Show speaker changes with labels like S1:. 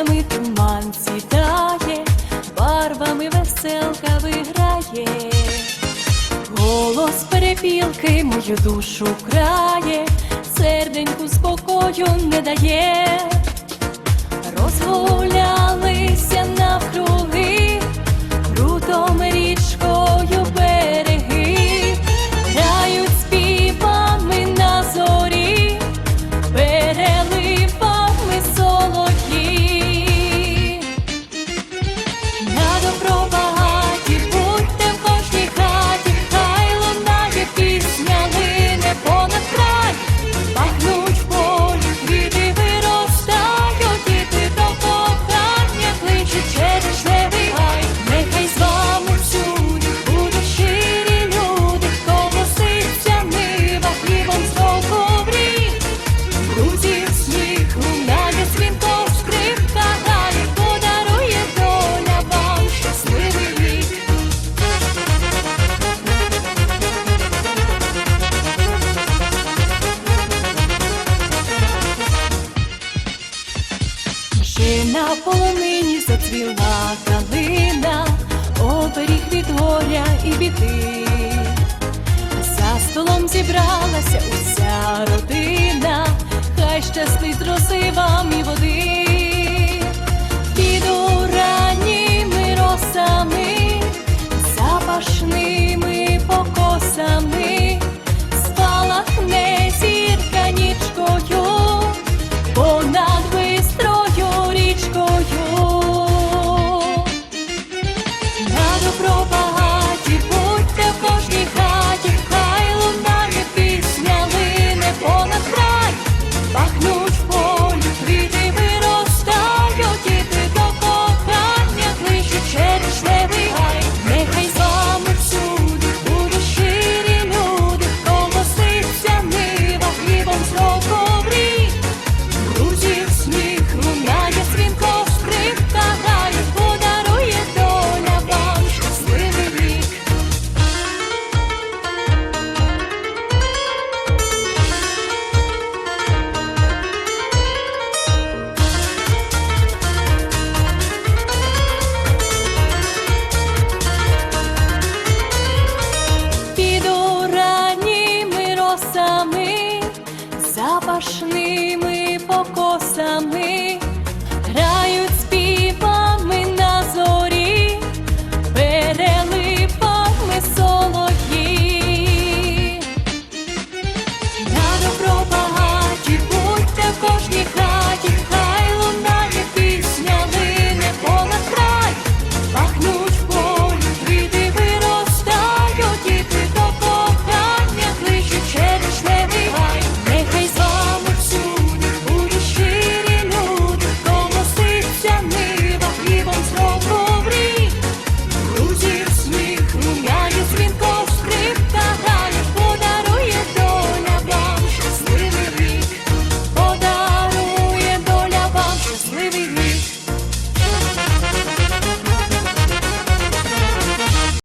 S1: вікнами туман сідає, барвами веселка виграє, голос перепілки мою душу крає, серденьку спокою не дає, розгуляє. На полонині зацвіла калина, оберіг від горя і біди, за столом зібралася уся родина, хай щастить роси вам і води. запашними покосами.